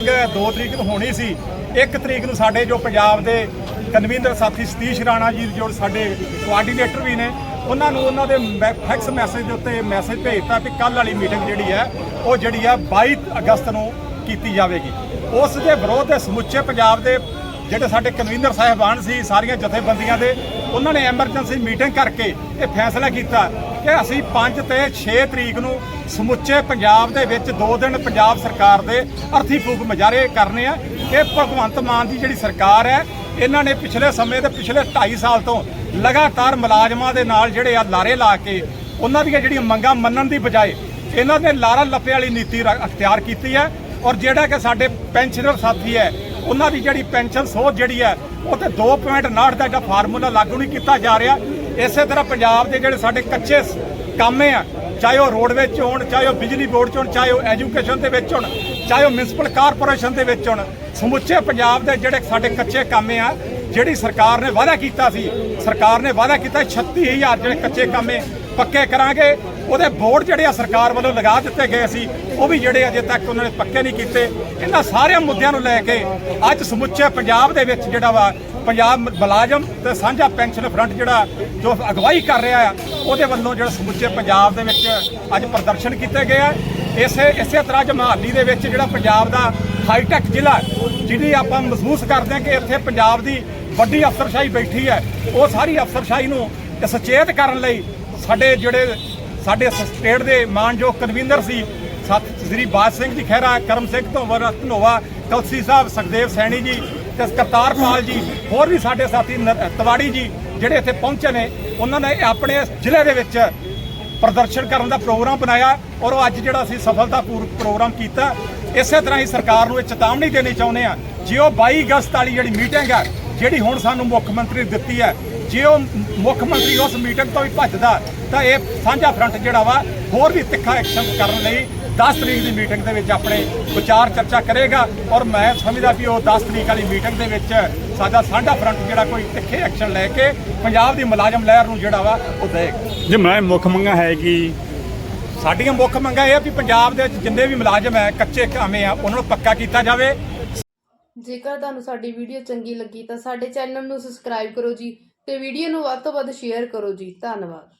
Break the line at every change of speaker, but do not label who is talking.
2 ਤਰੀਕ ਨੂੰ ਹੋਣੀ ਸੀ 1 ਤਰੀਕ ਨੂੰ ਸਾਡੇ ਜੋ ਪੰਜਾਬ ਦੇ ਕਨਵੀਨਰ ਸਾਥੀ ਸਤੀਸ਼ ਰਾਣਾ ਜੀ ਜੋ ਸਾਡੇ ਕੋਆਰਡੀਨੇਟਰ ਵੀ ਨੇ, ਉਹਨਾਂ ਨੂੰ ਉਹਨਾਂ ਦੇ ਫੈਕਸ ਮੈਸੇਜ ਦੇ ਉੱਤੇ ਮੈਸੇਜ ਭੇਜਤਾ ਕਿ ਕੱਲ ਵਾਲੀ ਮੀਟਿੰਗ ਜਿਹੜੀ ਹੈ, ਉਹ ਜਿਹੜੀ ਹੈ 22 ਅਗਸਤ ਨੂੰ ਕੀਤੀ ਜਾਵੇਗੀ। ਉਸ ਦੇ ਵਿਰੋਧ ਦੇ ਸਮੁੱਚੇ ਪੰਜਾਬ ਦੇ ਜਿਹੜੇ ਸਾਡੇ ਕਨਵੀਨਰ ਸਾਹਿਬਾਨ ਸੀ, ਸਾਰੀਆਂ ਜਥੇਬੰਦੀਆਂ ਦੇ ਉਹਨਾਂ ਨੇ ਐਮਰਜੈਂਸੀ ਮੀਟਿੰਗ ਕਰਕੇ ਇਹ ਫੈਸਲਾ ਕੀਤਾ ਕਿ ਅਸੀਂ 5 ਤੇ 6 ਤਰੀਕ ਨੂੰ ਸਮੁੱਚੇ ਪੰਜਾਬ ਦੇ ਵਿੱਚ 2 ਦਿਨ ਪੰਜਾਬ ਸਰਕਾਰ ਦੇ ਅਰਥੀ ਫੂਕ ਮੁਜ਼ਾਹਰੇ ਕਰਨੇ ਆ ਕਿ ਭਗਵੰਤ ਮਾਨ ਦੀ ਜਿਹੜੀ ਸਰਕਾਰ ਹੈ, ਇਹਨਾਂ ਨੇ ਪਿਛਲੇ ਸਮੇਂ ਦੇ ਪਿਛਲੇ 2.5 ਸਾਲ ਤੋਂ ਲਗਾਤਾਰ ਮੁਲਾਜ਼ਮਾਂ ਦੇ ਨਾਲ ਜਿਹੜੇ ਆ ਲਾਰੇ ਲਾ ਕੇ ਉਹਨਾਂ ਦੀਆਂ ਜਿਹੜੀਆਂ ਮੰਗਾਂ ਮੰਨਣ ਦੀ ਬਜਾਏ ਇਹਨਾਂ ਨੇ ਲਾਰਾ ਲੱਪੇ ਵਾਲੀ ਨੀਤੀ ਰ- ਅਖਤਿਆਰ ਕੀਤੀ ਹੈ ਔਰ ਜਿਹੜਾ ਕਿ ਸਾਡੇ ਪੈਨਸ਼ਨਰ ਸਾਥੀ ਹੈ, ਉਹਨਾਂ ਦੀ ਜਿਹੜੀ ਪੈਨਸ਼ਨ ਸੋਧ ਜਿਹੜੀ ਹੈ ਉਹ ਤੇ 2.59 ਦਾ ਜਿਹੜਾ ਫਾਰਮੂਲਾ ਲਾਗੂ ਨਹੀਂ ਕੀਤਾ ਜਾ ਰਿਹਾ। ਇਸੇ ਤਰ੍ਹਾਂ ਪੰਜਾਬ ਦੇ ਜਿਹੜੇ ਸਾਡੇ ਕੱਚੇ ਕੰਮੇ ਆ, ਚਾਹੇ ਉਹ ਰੋਡਵੇਜ 'ਚ ਹੋਣ, ਚਾਹੇ ਉਹ ਬਿਜਲੀ ਬੋਰਡ 'ਚ ਹੋਣ, ਚਾਹੇ ਉਹ ਐਜੂਕੇਸ਼ਨ ਦੇ ਵਿੱਚ ਹੋਣ, ਚਾਹੇ ਉਹ ਮਿਊਨਿਸਪਲ ਕਾਰਪੋਰੇਸ਼ਨ ਦੇ ਵਿੱਚ ਹੋਣ, ਸਮੁੱਚੇ ਪੰਜਾਬ ਦੇ ਜਿਹੜੇ ਸਾਡੇ ਕੱਚੇ ਕੰਮੇ ਆ, ਜਿਹੜੀ ਸਰਕਾਰ ਨੇ ਵਾਅਦਾ ਕੀਤਾ ਸੀ, ਸਰਕਾਰ ਨੇ ਵਾਅਦਾ ਕੀਤਾ 36000 ਜਿਹੜੇ ਕੱਚੇ ਕੰਮੇ ਪੱਕੇ ਕਰਾਂਗੇ। ਉਹਦੇ ਬੋਰਡ ਜਿਹੜੇ ਆ ਸਰਕਾਰ ਵੱਲੋਂ ਲਗਾ ਦਿੱਤੇ ਗਏ ਸੀ, ਉਹ ਵੀ ਜਿਹੜੇ ਅਜੇ ਤੱਕ ਉਹਨਾਂ ਨੇ ਪੱਕੇ ਨਹੀਂ ਕੀਤੇ। ਇਹਨਾਂ ਸਾਰਿਆਂ ਮੁੱਦਿਆਂ ਨੂੰ ਲੈ ਕੇ ਅੱਜ ਸਮੁੱਚੇ ਪੰਜਾਬ ਦੇ ਵਿੱਚ ਜਿਹੜਾ ਵਾ, ਪੰਜਾਬ ਮੁਲਾਜ਼ਮ ਤੇ ਸਾਂਝਾ ਪੈਨਸ਼ਨ ਫਰੰਟ ਜਿਹੜਾ ਜੋ ਅਗਵਾਈ ਕਰ ਰਿਹਾ ਆ, ਉਹਦੇ ਵੱਲੋਂ ਜਿਹੜਾ ਸਮੁੱਚੇ ਪੰਜਾਬ ਦੇ ਵਿੱਚ ਅੱਜ ਪ੍ਰਦਰਸ਼ਨ ਕੀਤੇ ਗਏ ਆ। ਇਸੇ ਇਸੇ ਤਰ੍ਹਾਂ ਅੱਜ ਮਹਾਲੀ ਦੇ ਵਿੱਚ ਜਿਹੜਾ ਪੰਜਾਬ ਦਾ ਹਾਈਟੈਕ ਜ਼ਿਲ੍ਹਾ, ਜਿਹਦੀ ਆਪਾਂ ਮਹਿਸੂਸ ਕਰਦੇ ਹਾਂ ਕਿ ਇੱਥੇ ਪੰਜਾਬ ਦੀ ਵੱਡੀ ਅਫਸਰਸ਼ਾਹੀ ਬੈਠੀ ਹੈ। ਉਹ ਸਾਰੀ ਅਫਸਰਸ਼ਾਹੀ ਨੂੰ ਸਚੇਤ ਕਰਨ ਲਈ ਸਾਡੇ ਜਿਹੜੇ ਸਾਡੇ ਸਟੇਟ ਦੇ ਮਾਨਯੋਗ ਕਨਵੀਨਰ ਸੀ, ਸਤ ਸ੍ਰੀ ਬਾਜ ਸਿੰਘ ਜੀ, ਖਹਿਰਾ, ਕਰਮ ਸਿੰਘ ਧੋਵਰ ਧਨੋਵਾ, ਕਲਸੀ ਸਾਹਿਬ, ਸੁਖਦੇਵ ਸੈਣੀ ਜੀ ਤੇ ਕਰਤਾਰਪਾਲ ਜੀ, ਹੋਰ ਵੀ ਸਾਡੇ ਸਾਥੀ ਨ- ਤਵਾੜੀ ਜੀ ਜਿਹੜੇ ਇੱਥੇ ਪਹੁੰਚੇ ਨੇ, ਉਹਨਾਂ ਨੇ ਆਪਣੇ ਜ਼ਿਲ੍ਹੇ ਦੇ ਵਿੱਚ ਪ੍ਰਦਰਸ਼ਨ ਕਰਨ ਦਾ ਪ੍ਰੋਗਰਾਮ ਬਣਾਇਆ ਔਰ ਉਹ ਅੱਜ ਜਿਹੜਾ ਅਸੀਂ ਸਫਲਤਾਪੂਰਵਕ ਪ੍ਰੋਗਰਾਮ ਕੀਤਾ, ਇਸੇ ਤਰ੍ਹਾਂ ਹੀ ਸਰਕਾਰ ਨੂੰ ਇਹ ਚੇਤਾਵਨੀ ਦੇਣੀ ਚਾਹੁੰਦੇ ਆ ਜੇ ਉਹ 22 ਅਗਸਤ ਵਾਲੀ ਜਿਹੜੀ ਮੀਟਿੰਗ ਹੈ ਜਿਹੜੀ ਹੁਣ ਸਾਨੂੰ ਮੁੱਖ ਮੰਤਰੀ ਦਿੱਤੀ ਹੈ ਜੇ ਉਹ ਮੁੱਖ ਮੰਤਰੀ ਉਸ ਮੀਟਿੰਗ ਤੋਂ ਵੀ ਭੱਜਦਾ ਤਾਂ ਇਹ ਸਾਂਝਾ ਫਰੰਟ ਜਿਹੜਾ ਵਾ ਹੋਰ ਵੀ ਤਿੱਖਾ ਐਕਸ਼ਨ ਕਰਨ ਲਈ 10 ਤਰੀਕ ਦੀ ਮੀਟਿੰਗ ਦੇ ਵਿੱਚ ਆਪਣੇ ਵਿਚਾਰ ਚਰਚਾ ਕਰੇਗਾ। ਔਰ ਮੈਂ ਸਮਝਦਾ ਵੀ ਉਹ 10 ਤਰੀਕ ਵਾਲੀ ਮੀਟਿੰਗ ਦੇ ਵਿੱਚ ਸਾਡਾ ਸਾਂਝਾ ਫਰੰਟ ਜਿਹੜਾ ਕੋਈ ਤਿੱਖੇ ਐਕਸ਼ਨ ਲੈ ਕੇ ਪੰਜਾਬ ਦੀ ਮੁਲਾਜ਼ਮ ਲਹਿਰ ਨੂੰ ਜਿਹੜਾ ਵਾ ਉਹ ਦੇਗਾ
ਜੇ ਮੈਂ ਮੁੱਖ ਮੰਗਾ ਹੈ ਕਿ?
ਸਾਡੀਆਂ ਮੁੱਖ ਮੰਗਾਂ ਇਹ ਆ ਵੀ ਪੰਜਾਬ ਦੇ ਵਿੱਚ ਜਿੰਨੇ ਵੀ ਮੁਲਾਜ਼ਮ ਹੈ ਕੱਚੇ ਕਾਮੇ ਆ ਉਹਨਾਂ ਨੂੰ ਪੱਕਾ ਕੀਤਾ ਜਾਵੇ।
ਜੇਕਰ ਤੁਹਾਨੂੰ ਸਾਡੀ ਵੀਡੀਓ ਚੰਗੀ ਲੱਗੀ ਤਾਂ ਸਾਡੇ ਚੈਨਲ ਨੂੰ ਸਬਸਕ੍ਰਾਈਬ ਕਰੋ ਜੀ ਤੇ ਵੀਡੀਓ ਨੂੰ ਵੱਧ ਤੋਂ ਵੱਧ ਸ਼ੇਅਰ ਕਰੋ ਜੀ। ਧੰਨਵਾਦ।